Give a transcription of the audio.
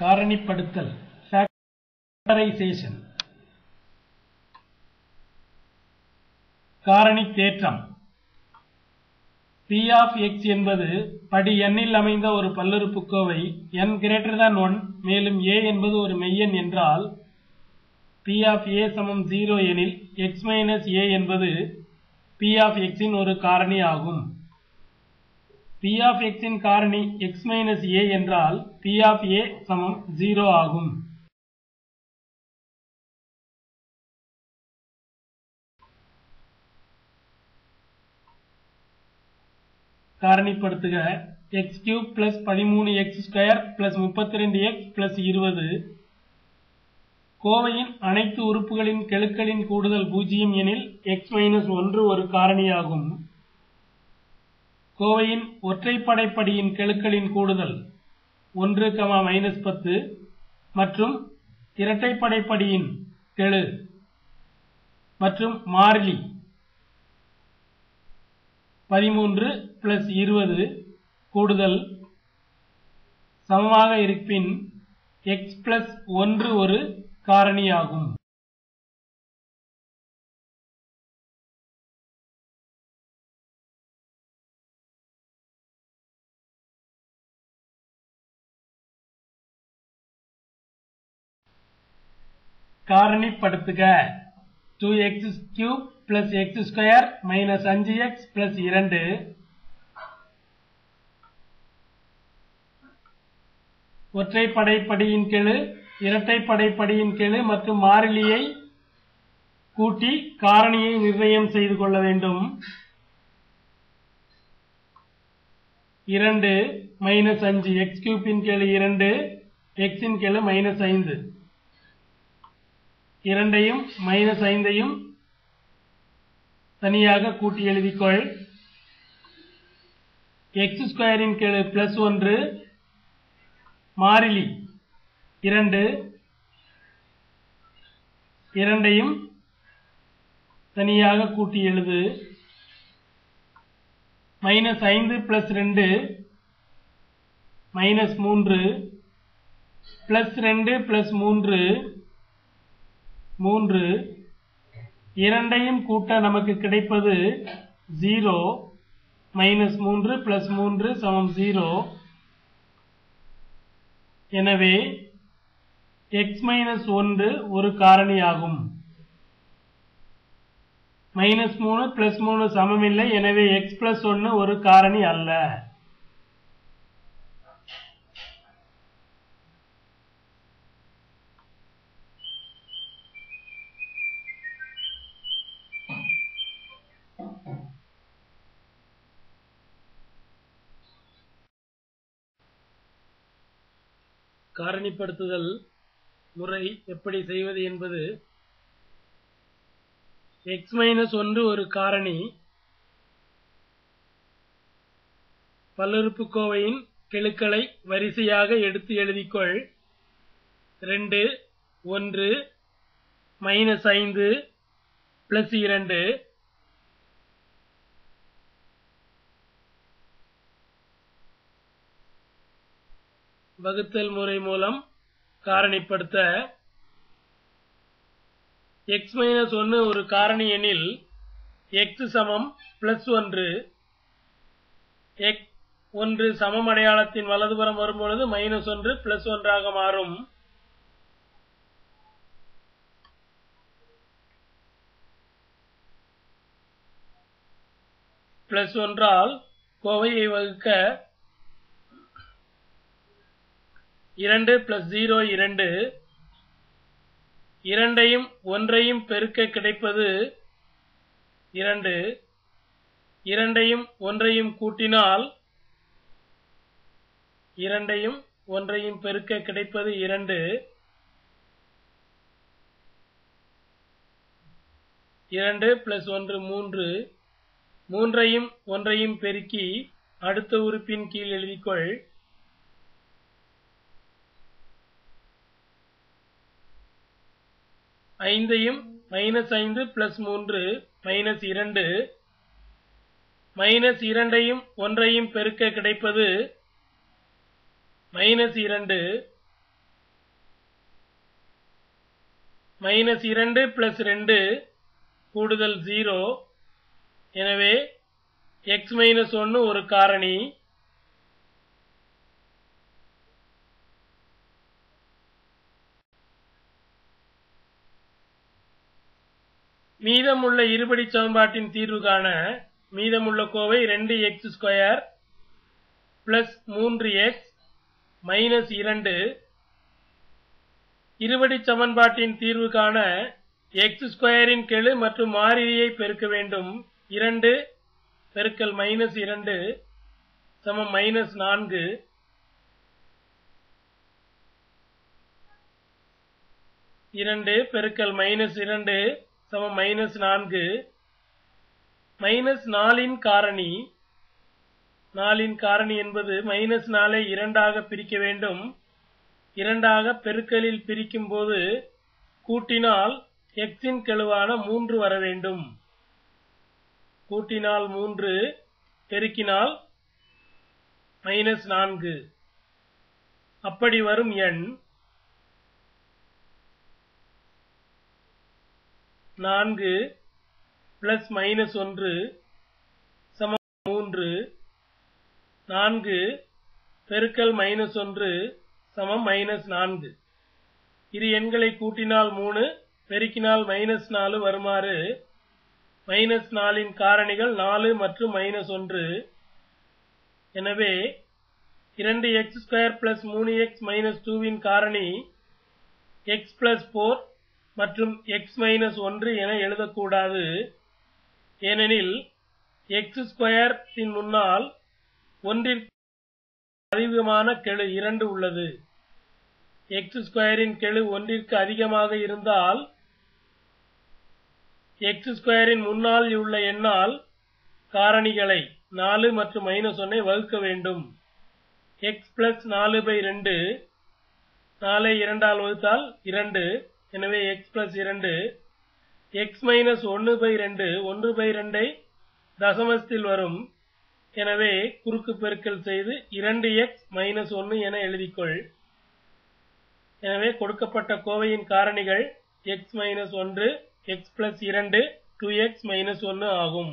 காரணிப்படுத்தல் factorisation காரணி தேற்றம். P of x என்பது படி எண்ணில் அமைந்த ஒரு பல்லுறுப்புக்கோவை n greater than 1 மேலும் a என்பது ஒரு மெய்யெண் என்றால் p of a சமம் 0 எனில் x மைனஸ் a என்பது p of x இன் ஒரு காரணி ஆகும். பி ஆஃப் எக்ஸின் காரணி எக்ஸ் மைனஸ் ஏ என்றால் பி ஆஃப் ஏ சமம் ஜீரோ ஆகும். காரணிப்படுத்துக. எக்ஸ் கியூப் பிளஸ் பதிமூணு எக்ஸ் ஸ்கொயர் பிளஸ் முப்பத்தி ரெண்டு எக்ஸ் பிளஸ் இருபது. கோவையின் அனைத்து உறுப்புகளின் கெழுக்களின் கூடுதல் பூஜ்ஜியம் எனில் எக்ஸ் மைனஸ் ஒன்று ஒரு காரணியாகும். கோவையின் ஒற்றைப்படைப்படியின் கெழுக்களின் கூடுதல் ஒன்று கமா மைனஸ் பத்து மற்றும் இரட்டைப்படைப்படியின் கெழு மற்றும் மாறிலி பதிமூன்று பிளஸ் இருபது கூடுதல் சமமாக இருப்பின் எக்ஸ் பிளஸ் ஒன்று ஒரு காரணியாகும். காரணிப்படுத்துக. Two x cube plus x square minus அஞ்சு எக்ஸ் பிளஸ் இரண்டு. ஒற்றைப்படைப்படியின் கெழு இரட்டைப்படைப்படியின் கெழு மற்றும் மாறிலியை கூட்டி காரணியை நிர்ணயம் செய்து கொள்ள வேண்டும். இரண்டு மைனஸ் அஞ்சு எக்ஸ் கியூப்பின் கெழு இரண்டு எக்ஸின் கெழு மைனஸ் ஐந்து. இரண்டையும் மைனஸ் ஐந்தையும் தனியாக கூட்டி எழுதிக்கொள். எக்ஸ் ஸ்கொயரின் கீழ் பிளஸ் ஒன்று மாறிலி இரண்டு இரண்டையும் தனியாக கூட்டி எழுது. மைனஸ் ஐந்து பிளஸ் ரெண்டு மைனஸ் மூன்று பிளஸ் ரெண்டு பிளஸ் மூன்று மூன்று. இரண்டையும் கூட்ட நமக்கு கிடைப்பது ஜீரோ மைனஸ் மூன்று பிளஸ் மூன்று சமம் ஜீரோ எனவே எக்ஸ் மைனஸ் ஒன்று ஒரு காரணியாகும். மைனஸ் மூணு பிளஸ் மூணு சமமில்லை எனவே எக்ஸ் பிளஸ் ஒன்று ஒரு காரணி அல்ல. காரணிப்படுத்துதல் முறை எப்படி செய்வது என்பது எக்ஸ் மைனஸ் ஒன்று ஒரு காரணி பல்லுறுப்புக்கோவையின் கெழுக்களை வரிசையாக எடுத்து எழுதிக்கொள். ரெண்டு ஒன்று மைனஸ் ஐந்து பிளஸ் இரண்டு. வகுத்தல் முறை மூலம் காரணிப்படுத்த எக்ஸ் மைனஸ் ஒன்று ஒரு காரணி எனில் எக்ஸ் சமம் பிளஸ் ஒன்று. எக்ஸ் ஒன்று சமம் அடையாளத்தின் வலதுபுறம் வரும்பொழுது மைனஸ் ஒன்று பிளஸ் ஒன்றாக மாறும். பிளஸ் ஒன்றால் கோவையை வகுக்க இரண்டு பிளஸ் ஜீரோ இரண்டு. இரண்டையும் ஒன்றையும் பெருக்க கிடைப்பது இரண்டு. இரண்டையும் ஒன்றையும் கூட்டினால் இரண்டையும் ஒன்றையும் பெருக்க கிடைப்பது இரண்டு. இரண்டு பிளஸ் ஒன்று மூன்று. மூன்றையும் ஒன்றையும் பெருக்கி அடுத்த உறுப்பின் கீழ் எழுதிக்கொள். ஐந்தையும் மைனஸ் ஐந்து பிளஸ் மூன்று மைனஸ் இரண்டு. மைனஸ் இரண்டையும் ஒன்றையும் பெருக்க கிடைப்பது மைனஸ் இரண்டு. மைனஸ் இரண்டு பிளஸ் ரெண்டு கூடுதல் ஜீரோ எனவே எக்ஸ் மைனஸ் ஒன்று ஒரு காரணி. மீதமுள்ள இருபடி சமன்பாட்டின் தீர்வு காண மீதமுள்ள கோவை ரெண்டு எக்ஸ் ஸ்கொயர் பிளஸ் மூன்று எக்ஸ் மைனஸ் இரண்டு. இருபடி சமன்பாட்டின் தீர்வு காண எக்ஸ் ஸ்கொயரின் கெழு மற்றும் மாறிலியை பெருக்க வேண்டும். இரண்டு பெருக்கல் மைனஸ் இரண்டு சமம் மைனஸ் நான்கு. இரண்டு பெருக்கல் மைனஸ் இரண்டு சமம் மைனஸ் நான்கு. மைனஸ் நாலின் காரணி. நாலின் காரணி என்பது மைனஸ் நாலை இரண்டாக பிரிக்க வேண்டும். இரண்டாக பெருக்கலில் பிரிக்கும் போது கூட்டினால் எக்ஸின் கெழுவான மூன்று வர வேண்டும். கூட்டினால் மூன்று பெருக்கினால் மைனஸ் நான்கு. அப்படி வரும் எண் நான்கு பிளஸ் மைனஸ் ஒன்று சமம் மூன்று நான்கு பெருக்கல் மைனஸ் ஒன்று சமம் மைனஸ் நான்கு. இரு எண்களை கூட்டினால் மூணு பெருக்கினால் மைனஸ் நாலு வருமாறு. மைனஸ் நாலின் காரணிகள் நாலு மற்றும் மைனஸ் ஒன்று. எனவே இரண்டு எக்ஸ் ஸ்கொயர் பிளஸ் மூணு எக்ஸ் மைனஸ் டூவின் காரணி எக்ஸ் பிளஸ் போர் மற்றும் எக்ஸ் மைனஸ் ஒன்று என எழுதக்கூடாது. ஏனெனில் எக்ஸ் ஸ்கொயர் முன்னால் ஒன்றிற்கு அதிகமான கெழு இரண்டு உள்ளது. எக்ஸ் ஸ்கொயரின் கெழு ஒன்றிற்கு அதிகமாக இருந்தால் எக்ஸ் ஸ்கொயரின் முன்னால் உள்ள எண்ணால் காரணிகளை நாலு மற்றும் மைனஸ் ஒன்னை வகுக்க வேண்டும். எக்ஸ் பிளஸ் நாலு பை ரெண்டு நாலை இரண்டால் வகுத்தால் இரண்டு. எனவே எக்ஸ் பிளஸ் இரண்டு எக்ஸ் மைனஸ் ஒன்று பை ரெண்டு ஒன்று பை ரெண்டை தசமஸ்தில் வரும். எனவே குறுக்கு பெருக்கல் செய்து இரண்டு எக்ஸ் மைனஸ் ஒன்று என எழுதிக்கொள். எனவே கொடுக்கப்பட்ட கோவையின் காரணிகள் எக்ஸ் மைனஸ் ஒன்று எக்ஸ் பிளஸ் இரண்டு டூ எக்ஸ் மைனஸ் ஒன்று ஆகும்.